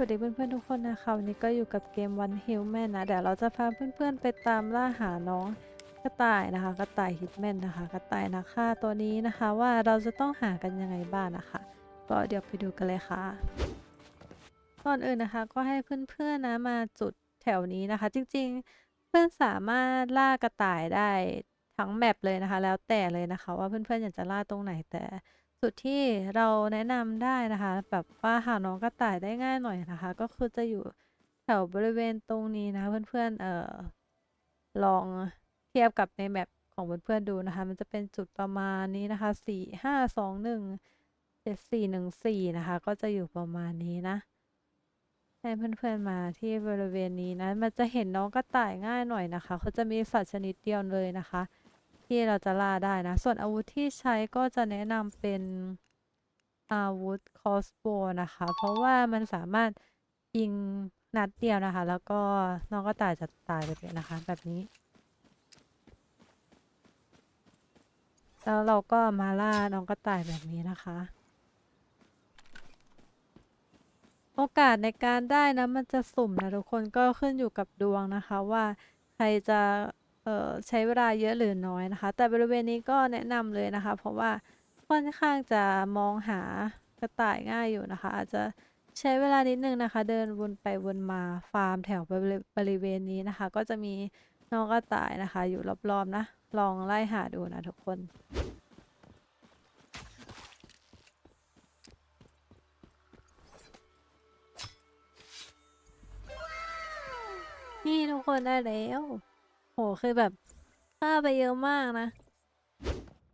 สวัสดีเพื่อนๆทุกคนนะคะวันนี้ก็อยู่กับเกม One Hill Man นะ เดี๋ยวเราจะพาเพื่อนๆไปตามล่าหาน้องกระต่ายนะคะกระต่ายฮิตแมนนะคะกระต่ายนักฆ่าตัวนี้นะคะว่าเราจะต้องหากันยังไงบ้างนะคะ ก็เดี๋ยวไปดูกันเลยค่ะก่อนอื่นนะคะก็ให้เพื่อนๆนะมาจุดแถวนี้นะคะ จริงๆเพื่อนสามารถล่ากระต่ายได้ทั้งแมปเลยนะคะ แล้วแต่เลยนะคะ ว่าเพื่อนๆอยากจะล่าตรงไหนแต่ สุดที่เราแนะนำได้นะคะ แบบว่าหาน้องกระต่ายได้ง่ายหน่อยนะคะ ก็คือจะอยู่แถวบริเวณตรงนี้นะคะเพื่อนๆเอ่อลองเทียบกับในแมปของเพื่อนๆดูนะคะ มันจะเป็นจุดประมาณนี้นะคะสี่ห้าสองหนึ่งเจ็ดสี่หนึ่งสี่นะคะ ก็จะอยู่ประมาณนี้นะให้เพื่อนๆมาที่บริเวณนี้นะ มันจะเห็นน้องกระต่ายง่ายหน่อยนะคะ เขาจะมีสัตว์ชนิดเดียวเลยนะคะ ที่เราจะล่าได้นะ ส่วนอาวุธที่ใช้ก็จะแนะนำเป็นอาวุธคอสโบนะคะ เพราะว่ามันสามารถยิงนัดเดียวนะคะ แล้วก็น้องก็ตายจะตายไปเลยนะคะ แบบนี้ แล้วเราก็มาล่าน้องกระต่ายแบบนี้นะคะ โอกาสในการได้นะมันจะสุ่มนะทุกคนก็ขึ้นอยู่กับดวงนะคะว่าใครจะ ใช้เวลาเยอะหรือน้อยนะคะ แต่บริเวณนี้ก็แนะนำเลยนะคะ เพราะว่าค่อนข้างจะมองหากระต่ายง่ายอยู่นะคะ อาจจะใช้เวลานิดนึงนะคะ เดินวนไปวนมาฟาร์มแถวบริบริเวณนี้นะคะ ก็จะมีน้องกระต่ายนะคะ อยู่รอบๆนะ ลองไล่หาดูนะทุกคนนี่ทุกคนได้แล้ว หคือแบบฆ่าไปเยอะมากนะ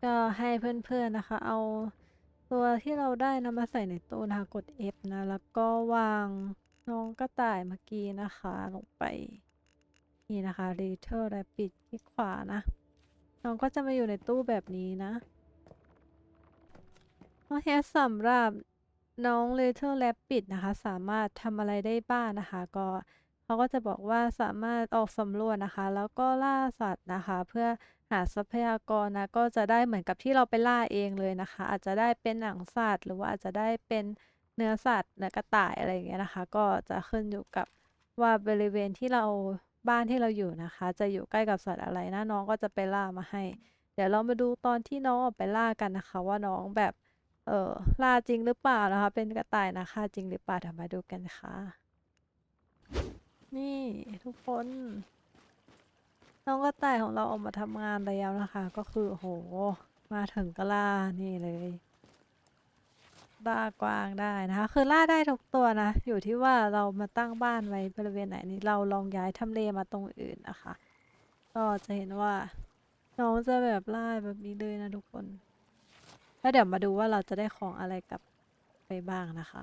ก็ให้เพื่อนๆนะคะ เอาตัวที่เราได้นำมาใส่ในตู้นะคะกด F นะ แล้วก็วางน้องกระต่ายเมื่อกี้นะคะ ลงไป นี่นะคะ Little Rabbit ที่ขวานะ น้องก็จะมาอยู่ในตู้แบบนี้นะโอเคสำหรับน้อง Little Rabbit นะคะ สามารถทำอะไรได้บ้างนะคะ ก็ เขาก็จะบอกว่าสามารถออกสำรวจนะคะ แล้วก็ล่าสัตว์นะคะ เพื่อหาทรัพยากรนะก็จะได้เหมือนกับที่เราไปล่าเองเลยนะคะ อาจจะได้เป็นหนังสัตว์ หรือว่าอาจจะได้เป็นเนื้อสัตว์เนื้อกระต่ายอะไรอย่างเงี้ยนะคะ ก็จะขึ้นอยู่กับว่าบริเวณที่เราบ้านที่เราอยู่นะคะ จะอยู่ใกล้กับสัตว์อะไรนะน้องก็จะไปล่ามาให้ เดี๋ยวเรามาดูตอนที่น้องออกไปล่ากันนะคะ ว่าน้องแบบเออล่าจริงหรือเปล่านะคะ เป็นกระต่ายนะคะ จริงหรือเปล่าเดี๋ยวมาดูกันค่ะ นี่ทุกคน น้องกระต่ายของเราออกมาทำงานแล้วนะคะ ก็คือโห มาถึงก็ล่านี่เลยล่ากวางได้นะคะ คือล่าได้ทุกตัวนะ อยู่ที่ว่าเรามาตั้งบ้านไว้บริเวณไหนนี่เราลองย้ายทำเลมาตรงอื่นนะคะ ก็จะเห็นว่า น้องจะแบบล่าแบบนี้เลยนะทุกคน แล้วเดี๋ยวมาดูว่าเราจะได้ของอะไรกลับไปบ้างนะคะ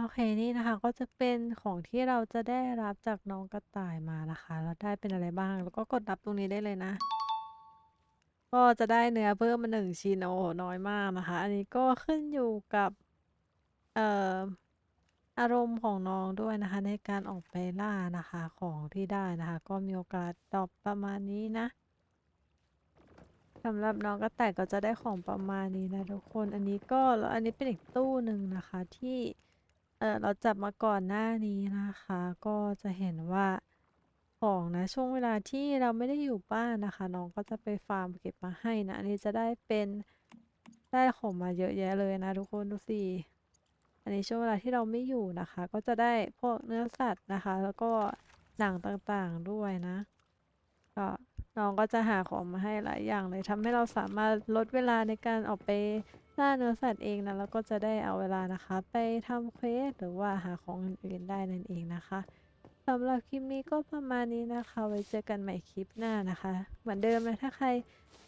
โอเคนี่นะคะก็จะเป็นของที่เราจะได้รับจากน้องกระต่ายมานะคะแล้วได้เป็นอะไรบ้าง แล้วก็กดรับตรงนี้ได้เลยนะ ก็จะได้เนื้อเพิ่มมาหนึ่งชิ้นโอ้โหน้อยมากนะคะ อันนี้ก็ขึ้นอยู่กับเอ่ออารมณ์ของน้องด้วยนะคะ ในการออกไปล่านะคะของที่ได้นะคะ ก็มีโอกาสตอบประมาณนี้นะสำหรับน้องกระต่ายก็จะได้ของประมาณนี้นะทุกคน อันนี้ก็แล้วอันนี้เป็นอีกตู้หนึ่งนะคะที่ อเราจับมาก่อนหน้านี้นะคะ ก็จะเห็นว่าของนะช่วงเวลาที่เราไม่ได้อยู่บ้านนะคะ น้องก็จะไปฟาร์มเก็บมาให้นะอันนี้จะได้เป็นได้ของมาเยอะแยะเลยนะทุกคนดูสิอันนี้ช่วงเวลาที่เราไม่อยู่นะคะ ก็จะได้พวกเนื้อสัตว์นะคะ แล้วก็หนังต่างๆด้วยนะ ก็ น้องก็จะหาของมาให้หลายอย่างเลยทำให้เราสามารถลดเวลาในการออกไปล่าเนื้อสัตว์เองนะแล้วก็จะได้เอาเวลานะคะ ไปทำเควสหรือว่าหาของอื่นๆได้นั่นเองนะคะสำหรับคลิปนี้ก็ประมาณนี้นะคะ ไว้เจอกันใหม่คลิปหน้านะคะ เหมือนเดิมนะถ้าใคร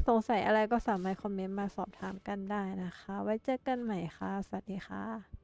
สงสัยอะไรก็สามารถคอมเมนต์มาสอบถามกันได้นะคะ ไว้เจอกันใหม่ค่ะ สวัสดีค่ะ